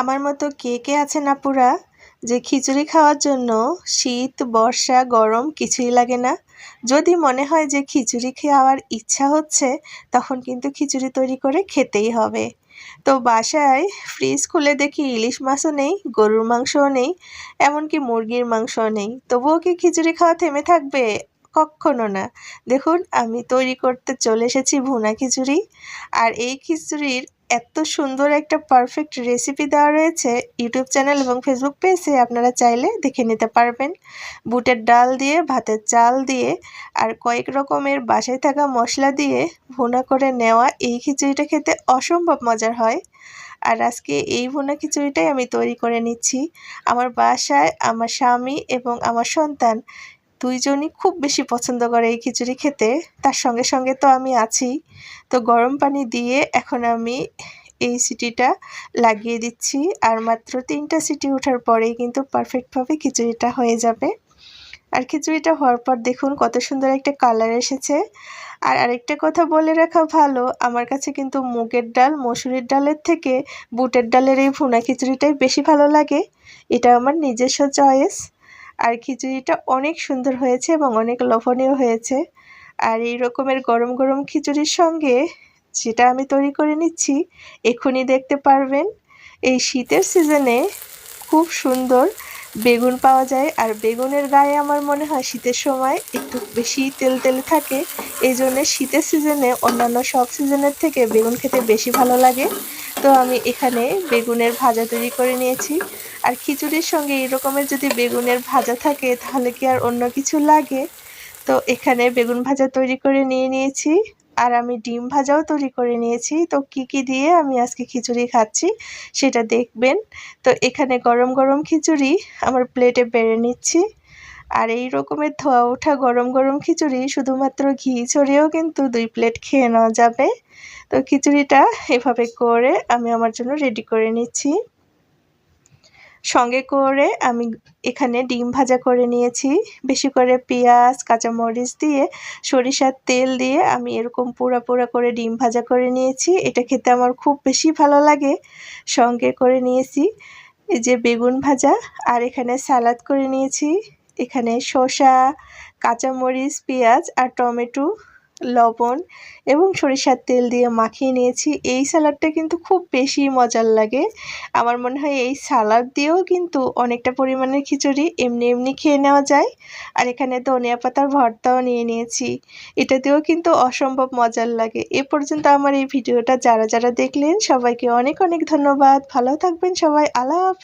আমার মতো কে কে আছেন আপুরা? যে খিচুড়ি খাওয়ার জন্য শীত, বর্ষা, গরম কিছুই লাগে না। যদি মনে হয় যে খিচুড়ি খাওয়ার ইচ্ছা হচ্ছে, তখন কিন্তু খিচুড়ি তৈরি করে খেতেই হবে। তো বাসায় ফ্রিজ খুলে দেখি ইলিশ মাছও নেই, গরুর মাংসও নেই, এমনকি মুরগির মাংসও নেই। তবুও কি খিচুড়ি খাওয়া থেমে থাকবে? কখনো না। দেখুন, আমি তৈরি করতে চলে এসেছি ভুনা খিচুড়ি। আর এই খিচুড়ির এত সুন্দর একটা পারফেক্ট রেসিপি দেওয়া রয়েছে ইউটিউব চ্যানেল এবং ফেসবুক পেজে আপনারা চাইলে দেখে নিতে পারবেন। বুটের ডাল দিয়ে, ভাতের চাল দিয়ে, আর কয়েক রকমের বাসায় থাকা মশলা দিয়ে ভুনা করে নেওয়া এই খিচুড়িটা খেতে অসম্ভব মজার হয়। আর আজকে এই ভুনা খিচুড়িটাই আমি তৈরি করে নিচ্ছি। আমার বাসায় আমার স্বামী এবং আমার সন্তান দুইজনই খুব বেশি পছন্দ করে এই খিচুড়ি খেতে। তার সঙ্গে সঙ্গে তো আমি আছি। তো গরম পানি দিয়ে এখন আমি এই সিটিটা লাগিয়ে দিচ্ছি। আর মাত্র তিনটা সিটি ওঠার পরেই কিন্তু পারফেক্টভাবে খিচুড়িটা হয়ে যাবে। আর খিচুড়িটা হওয়ার পর দেখুন কত সুন্দর একটা কালার এসেছে। আর আরেকটা কথা বলে রাখা ভালো, আমার কাছে কিন্তু মুগের ডাল, মসুরির ডালের থেকে বুটের ডালের এই ভুনা খিচুড়িটাই বেশি ভালো লাগে। এটা আমার নিজস্ব চয়েস। আর খিচুড়িটা অনেক সুন্দর হয়েছে এবং অনেক লোভনীয় হয়েছে। আর এই রকমের গরম গরম খিচুড়ির সঙ্গে যেটা আমি তৈরি করে নিচ্ছি এখনই দেখতে পারবেন। এই শীতের সিজনে খুব সুন্দর বেগুন পাওয়া যায়। আর বেগুনের গায়ে আমার মনে হয় শীতের সময় একটু বেশি তেল তেল থাকে। এই জন্য শীতের সিজনে অন্যান্য সব সিজনের থেকে বেগুন খেতে বেশি ভালো লাগে। তো আমি এখানে বেগুনের ভাজা তৈরি করে নিয়েছি। আর খিচুড়ির সঙ্গে এই রকমের যদি বেগুনের ভাজা থাকে, তাহলে কি আর অন্য কিছু লাগে? তো এখানে বেগুন ভাজা তৈরি করে নিয়ে নিয়েছি, আর আমি ডিম ভাজাও তৈরি করে নিয়েছি। তো কি কি দিয়ে আমি আজকে খিচুড়ি খাচ্ছি সেটা দেখবেন। তো এখানে গরম গরম খিচুড়ি আমার প্লেটে বেড়ে নিচ্ছি। আর এই রকমের ধোয়া ওঠা গরম গরম খিচুড়ি শুধুমাত্র ঘি ছড়িয়েও কিন্তু দুই প্লেট খেয়ে নেওয়া যাবে। তো খিচুড়িটা এভাবে করে আমি আমার জন্য রেডি করে নিচ্ছি। সঙ্গে করে আমি এখানে ডিম ভাজা করে নিয়েছি। বেশি করে পেঁয়াজ, কাঁচামরিচ দিয়ে, সরিষার তেল দিয়ে আমি এরকম পোড়া পোড়া করে ডিম ভাজা করে নিয়েছি। এটা খেতে আমার খুব বেশি ভালো লাগে। সঙ্গে করে নিয়েছি এই যে বেগুন ভাজা আর এখানে সালাদ করে নিয়েছি। এখানে শসা, কাঁচামরিচ, পেঁয়াজ আর টমেটো লবণ এবং সরিষার তেল দিয়ে মাখিয়ে নিয়েছি। এই স্যালাডটা কিন্তু খুব বেশি মজার লাগে। আমার মনে হয় এই সালাদ দিয়েও কিন্তু অনেকটা পরিমাণের খিচুড়ি এমনি এমনি খেয়ে নেওয়া যায়। আর এখানে ধনিয়া পাতার ভর্তাও নিয়ে নিয়েছি। এটা দিয়েও কিন্তু অসম্ভব মজার লাগে। এ পর্যন্ত আমার এই ভিডিওটা যারা যারা দেখলেন, সবাইকে অনেক অনেক ধন্যবাদ। ভালো থাকবেন সবাই। আলাপ